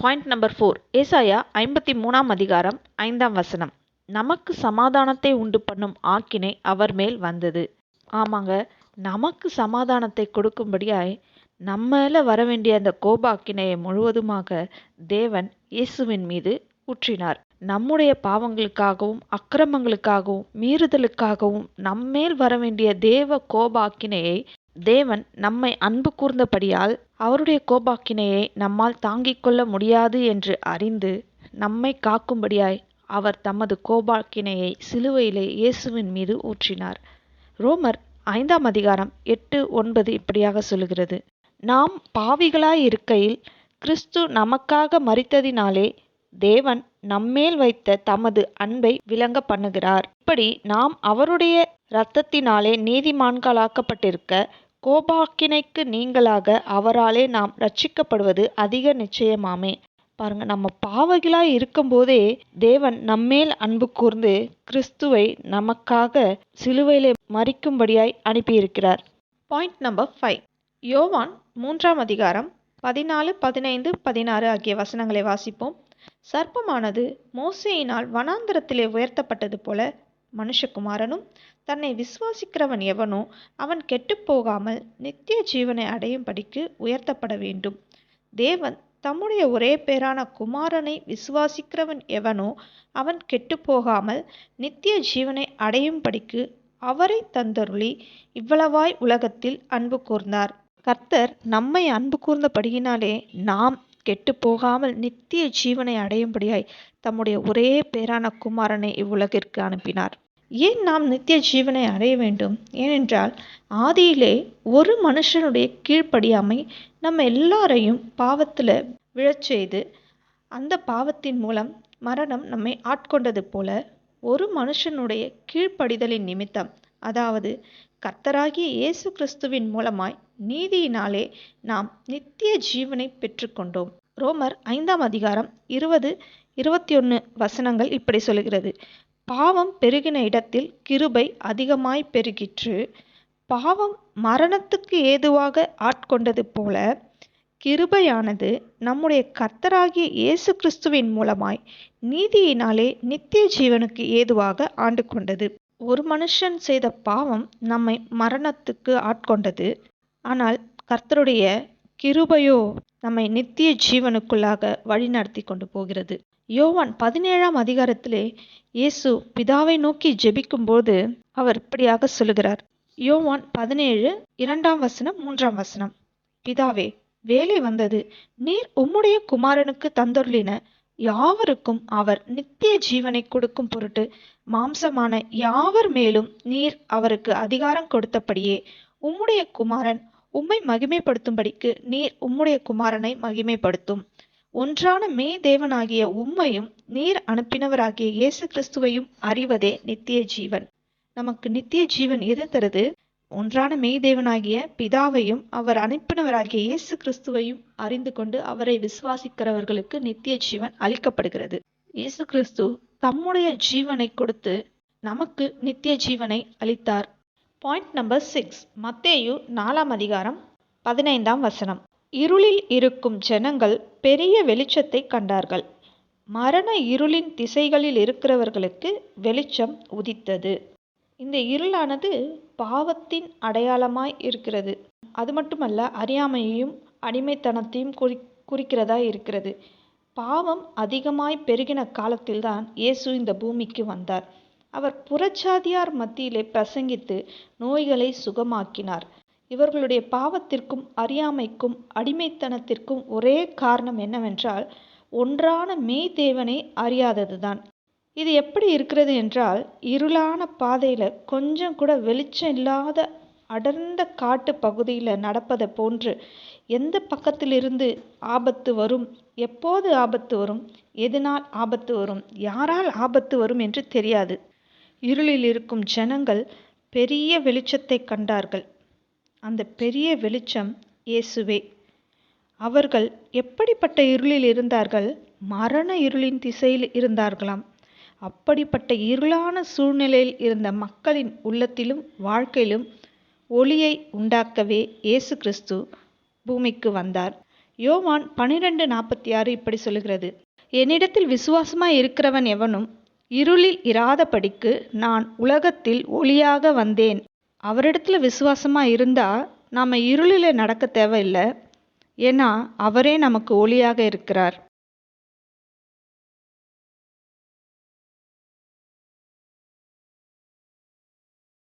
Point number four ஏசாயா ஐம்பத்தி மூணாம் அதிகாரம் ஐந்தாம் வசனம். நமக்கு சமாதானத்தை உண்டு பண்ணும் ஆக்கினை அவர் மேல் வந்தது. ஆமாங்க. நமக்கு சமாதானத்தை கொடுக்கும்படியாய் நம்ம வர வேண்டிய அந்த கோபாக்கினையை முழுவதுமாக தேவன் இயேசுவின் மீது ஊற்றினார். நம்முடைய பாவங்களுக்காகவும் அக்கிரமங்களுக்காகவும் மீறுதலுக்காகவும் நம்மேல் வர வேண்டிய தேவ கோபாக்கினையை தேவன் நம்மை அன்பு கூர்ந்தபடியால் அவருடைய கோபாக்கினையை நம்மால் தாங்கிக் கொள்ள முடியாது என்று அறிந்து நம்மை காக்கும்படியாய் அவர் தமது கோபாக்கினையை சிலுவையிலே இயேசுவின் மீது ஊற்றினார். ரோமர் ஐந்தாம் அதிகாரம் எட்டு ஒன்பது இப்படியாக சொல்லுகிறது. நாம் பாவிகளாய் இருக்கையில் கிறிஸ்து நமக்காக மறித்ததினாலே தேவன் நம்மேல் வைத்த தமது அன்பை விளங்க பண்ணுகிறார். இப்படி நாம் அவருடைய இரத்தத்தினாலே நீதிமான்களாக்கப்பட்டிருக்க கோபாக்கினைக்கு நீங்களாக அவராலே நாம் ரட்சிக்கப்படுவது அதிக நிச்சயமாமே. பாருங்க நம்ம பாவகிலாய் இருக்கும்போதே தேவன் நம்மேல் அன்பு கூர்ந்து கிறிஸ்துவை நமக்காக சிலுவையிலே மறிக்கும்படியாய் அனுப்பியிருக்கிறார். பாயிண்ட் நம்பர் ஃபைவ் யோவான் மூன்றாம் அதிகாரம் பதினாலு பதினைந்து பதினாறு ஆகிய வசனங்களை வாசிப்போம். சர்ப்பமானது மோசையினால் வனாந்திரத்திலே உயர்த்தப்பட்டது போல மனுஷகுமாரனும் தன்னை விசுவாசிக்கிறவன் எவனோ அவன் கெட்டுப்போகாமல் நித்திய ஜீவனை அடையும்படிக்கு உயர்த்தப்பட வேண்டும். தேவன் தம்முடைய ஒரே பேரான குமாரனை விசுவாசிக்கிறவன் எவனோ அவன் கெட்டுப்போகாமல் நித்திய ஜீவனை அடையும்படிக்கு அவரை தந்தருளி இவ்வளவாய் உலகத்தில் அன்பு கூர்ந்தார். கர்த்தர் நம்மை அன்பு கூர்ந்தபடியினாலே நாம் கெட்டு போகாமல் நித்திய ஜீவனை அடையும்படியாய் தம்முடைய ஒரே பேரான குமாரனை இவ்வுலகிற்கு அனுப்பினார். ஏன் நாம் நித்திய ஜீவனை அடைய வேண்டும்? ஏனென்றால் ஆதியிலே ஒரு மனுஷனுடைய கீழ்ப்படியாமை நம்ம எல்லாரையும் பாவத்தில் விழச் செய்து அந்த பாவத்தின் மூலம் மரணம் நம்மை ஆட்கொண்டது போல ஒரு மனுஷனுடைய கீழ்ப்படிதலின் நிமித்தம் அதாவது கர்த்தராகிய இயேசு கிறிஸ்துவின் மூலமாய் நீதியினாலே நாம் நித்திய ஜீவனை பெற்றுக்கொண்டோம். ரோமர் ஐந்தாம் அதிகாரம் இருபது இருபத்தி ஒன்று வசனங்கள் இப்படி சொல்கிறது பாவம் பெருகின இடத்தில் கிருபை அதிகமாய் பெருகிற்று. பாவம் மரணத்துக்கு ஏதுவாக ஆட்கொண்டது போல கிருபையானது நம்முடைய கர்த்தராகிய இயேசு கிறிஸ்துவின் மூலமாய் நீதியினாலே நித்திய ஜீவனுக்கு ஏதுவாக ஆண்டு கொண்டது. ஒரு மனுஷன் செய்த பாவம் நம்மை மரணத்துக்கு ஆட்கொண்டது. ஆனால் கர்த்தருடைய கிருபையோ நம்மை நித்திய ஜீவனுக்குள்ளாக வழிநடத்தி கொண்டு போகிறது. யோவான் பதினேழாம் அதிகாரத்திலே இயேசு பிதாவை நோக்கி ஜெபிக்கும்போது அவர் இப்படியாக சொல்லுகிறார். யோவான் பதினேழு இரண்டாம் வசனம் மூன்றாம் வசனம். பிதாவே வேலை வந்தது. நீர் உம்முடைய குமாரனுக்கு தந்தொருளின யாவருக்கும் அவர் நித்திய ஜீவனை கொடுக்கும் பொருட்டு மாம்சமான யாவர் மேலும் நீர் அவருக்கு அதிகாரம் கொடுத்தபடியே உம்முடைய குமாரன் உம்மை மகிமைப்படுத்தும்படிக்கு நீர் உம்முடைய குமாரனை மகிமைப்படுத்தும். ஒன்றான மே தேவனாகிய உம்மையும் நீர் அனுப்பினவராகிய இயேசு கிறிஸ்துவையும் அறிவதே நித்திய ஜீவன். நமக்கு நித்திய ஜீவன் எது தருது? ஒன்றான மெய் தேவனாகிய பிதாவையும் அவர் அனுப்பினவராகிய இயேசு கிறிஸ்துவையும் அறிந்து கொண்டு அவரை விசுவாசிக்கிறவர்களுக்கு நித்திய ஜீவன் அளிக்கப்படுகிறது. இயேசு கிறிஸ்து தம்முடைய ஜீவனை கொடுத்து நமக்கு நித்திய ஜீவனை அளித்தார். பாயிண்ட் நம்பர் சிக்ஸ் மத்தேயு நாலாம் அதிகாரம் பதினைந்தாம் வசனம். இருளில் இருக்கும் ஜனங்கள் பெரிய வெளிச்சத்தை கண்டார்கள். மரண இருளின் திசைகளில் இருக்கிறவர்களுக்கு வெளிச்சம் உதித்தது. இந்த இருளானது பாவத்தின் அடையாளமாய் இருக்கிறது. அது மட்டுமல்ல அறியாமையையும் அடிமைத்தனத்தையும் குறி குறிக்கிறதா இருக்கிறது. பாவம் அதிகமாய் பெருகின காலத்தில்தான் இயேசு இந்த பூமிக்கு வந்தார். அவர் புறச்சாதியார் மத்தியிலே பிரசங்கித்து நோய்களை சுகமாக்கினார். இவர்களுடைய பாவத்திற்கும் அறியாமைக்கும் அடிமைத்தனத்திற்கும் ஒரே காரணம் என்னவென்றால் ஒன்றான மெய் தேவனை அறியாததுதான். இது எப்படி இருக்கிறது என்றால் இருளான பாதையில் கொஞ்சம் கூட வெளிச்சம் இல்லாத அடர்ந்த காட்டு பகுதியில் நடப்பதை போன்று எந்த பக்கத்திலிருந்து ஆபத்து வரும் எப்போது ஆபத்து வரும் எதனால் ஆபத்து வரும் யாரால் ஆபத்து வரும் என்று தெரியாது. இருளில் இருக்கும் ஜனங்கள் பெரிய வெளிச்சத்தை கண்டார்கள். அந்த பெரிய வெளிச்சம் இயேசுவே. அவர்கள் எப்படிப்பட்ட இருளில் இருந்தார்கள்? மரண இருளின் திசையில் இருந்தார்களாம். அப்படிப்பட்ட இருளான சூழ்நிலையில் இருந்த மக்களின் உள்ளத்திலும் வாழ்க்கையிலும் ஒளியை உண்டாக்கவே இயேசு கிறிஸ்து பூமிக்கு வந்தார். யோவான் பனிரெண்டு நாற்பத்தி ஆறு இப்படி சொல்லுகிறது. என்னிடத்தில் விசுவாசமாய் இருக்கிறவன் எவனும் இருளில் இராதபடிக்கு நான் உலகத்தில் ஒளியாக வந்தேன். அவரிடத்துல விசுவாசமாக இருந்தால் நாம் இருளில் நடக்க தேவையில்லை. ஏன்னா அவரே நமக்கு ஒளியாக இருக்கிறார்.